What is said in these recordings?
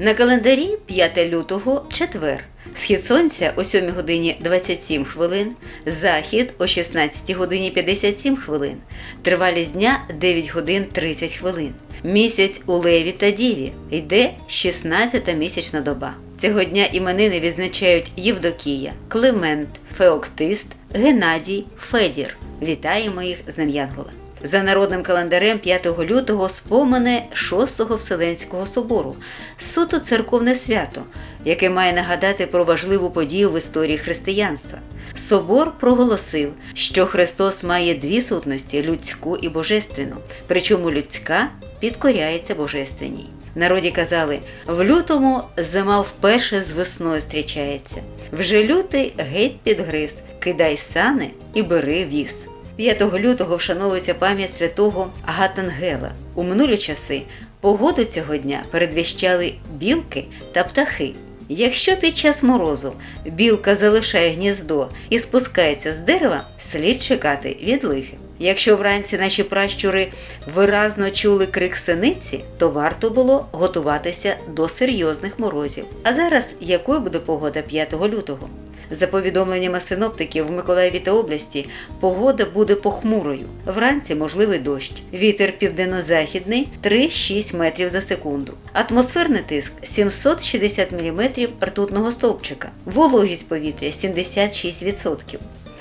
На календарі 5 лютого четвер. Схід сонця о 7 годині 27 хвилин, захід о 16 годині 57 хвилин, тривалість дня 9 годин 30 хвилин. Місяць у Леві та Діві йде 16-та місячна доба. Цього дня іменини відзначають Євдокія, Климент, Феоктист, Геннадій, Федір. Вітаємо їх з Днем Янгола. За народним календарем 5 лютого спомине 6-го Вселенського собору, суто церковне свято, яке має нагадати про важливу подію в історії християнства. Собор проголосив, що Христос має дві сутності людську і божественну, причому людська підкоряється божественній. Народі казали: в лютому зима вперше з весною зустрічається. Вже лютий геть підгриз, кидай сани і бери віз. 5 лютого вшановується пам'ять святого Гатангела. У минулі часи погоду цього дня передвіщали білки та птахи. Якщо під час морозу білка залишає гніздо і спускається з дерева, слід чекати відлиги. Якщо вранці наші пращури виразно чули крик синиці, то варто було готуватися до серйозних морозів. А зараз якою буде погода 5 лютого? За повідомленнями синоптиків в Миколаєві та області, погода буде похмурою. Вранці можливий дощ. Вітер південно-західний 3-6 метрів за секунду. Атмосферний тиск 760 мм ртутного стовпчика. Вологість повітря 76%.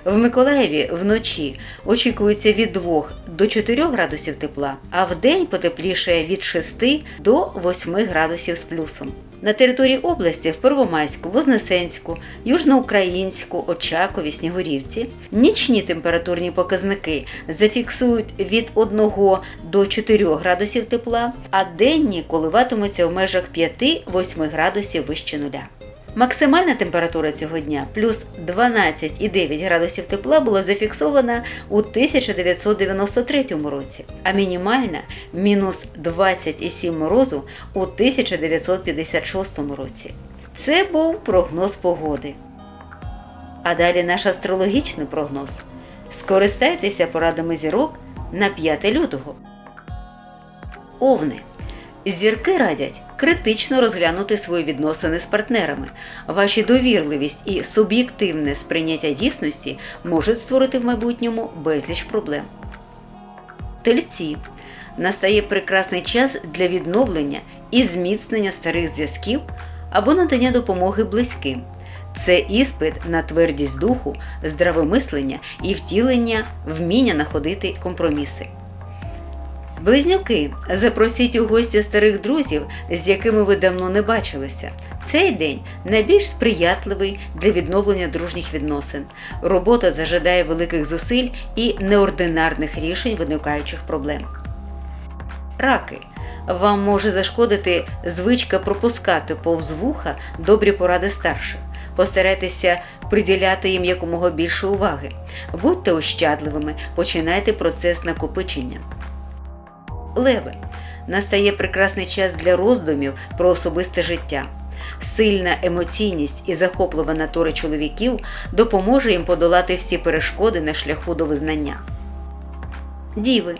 В Миколаєві вночі очікується від 2 до 4 градусів тепла, а вдень потепліше від 6 до 8 градусів з плюсом. На території області в Первомайську, Вознесенську, Южноукраїнську, Очакові, Снігурівці нічні температурні показники зафіксують від 1 до 4 градусів тепла, а денні коливатимуться в межах 5-8 градусів вище нуля. Максимальна температура цього дня плюс 12,9 градусів тепла була зафіксована у 1993 році, а мінімальна мінус 27 морозу у 1956 році. Це був прогноз погоди. А далі наш астрологічний прогноз. Скористайтеся порадами зірок на 5 лютого. Овни. Зірки радять критично розглянути свої відносини з партнерами. Ваші довірливість і суб'єктивне сприйняття дійсності можуть створити в майбутньому безліч проблем. Тельці настає прекрасний час для відновлення і зміцнення старих зв'язків або надання допомоги близьким. Це іспит на твердість духу, здраве мислення і втілення вміння находити компроміси. Близнюки, запросіть у гості старих друзів, з якими ви давно не бачилися. Цей день найбільш сприятливий для відновлення дружніх відносин. Робота зажадає великих зусиль і неординарних рішень виникаючих проблем. Раки. Вам може зашкодити звичка пропускати повз вуха добрі поради старших. Постарайтеся приділяти їм якомога більше уваги. Будьте ощадливими, починайте процес накопичення. Леви. Настає прекрасний час для роздумів про особисте життя. Сильна емоційність і захоплива натура чоловіків допоможе їм подолати всі перешкоди на шляху до визнання. Діви.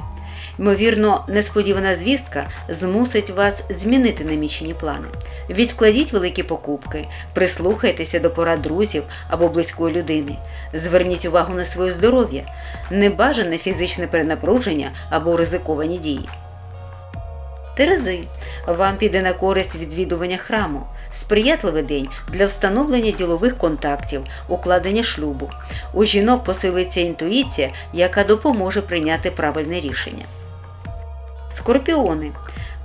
Ймовірно, несподівана звістка змусить вас змінити намічені плани. Відкладіть великі покупки, прислухайтеся до порад друзів або близької людини. Зверніть увагу на своє здоров'я, небажане фізичне перенапруження або ризиковані дії. Терези. Вам піде на користь відвідування храму, сприятливий день для встановлення ділових контактів, укладення шлюбу. У жінок посилиться інтуїція, яка допоможе прийняти правильне рішення. Скорпіони.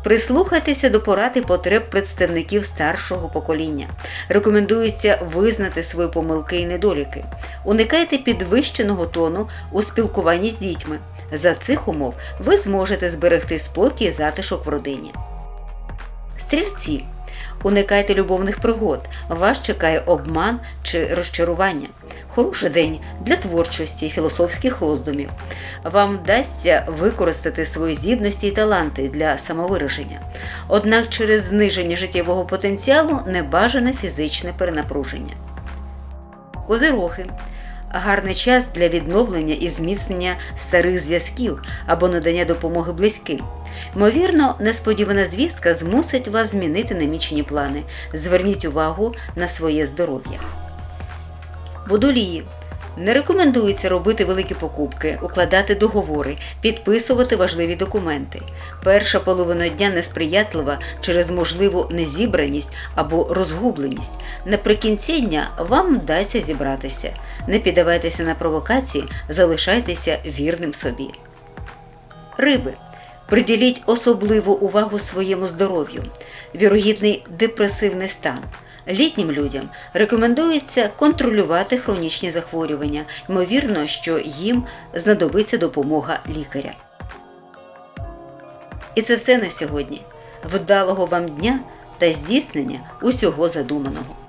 Прислухайтеся до порад і потреб представників старшого покоління. Рекомендується визнати свої помилки і недоліки. Уникайте підвищеного тону у спілкуванні з дітьми. За цих умов ви зможете зберегти спокій і затишок в родині. Стрільці. Уникайте любовних пригод. Вас чекає обман чи розчарування. Хороший день для творчості, філософських роздумів. Вам вдасться використати свої здібності і таланти для самовираження. Однак через зниження життєвого потенціалу небажане фізичне перенапруження. Козирохи гарний час для відновлення і зміцнення старих зв'язків або надання допомоги близьким. Ймовірно, несподівана звістка змусить вас змінити намічені плани. Зверніть увагу на своє здоров'я. Водолії. Не рекомендується робити великі покупки, укладати договори, підписувати важливі документи. Перша половина дня несприятлива через можливу незібраність або розгубленість. Наприкінці дня вам вдасться зібратися. Не піддавайтеся на провокації, залишайтеся вірним собі. Риби. Приділіть особливу увагу своєму здоров'ю. Вірогідний депресивний стан. Літнім людям рекомендується контролювати хронічні захворювання. Ймовірно, що їм знадобиться допомога лікаря. І це все на сьогодні. Вдалого вам дня та здійснення усього задуманого.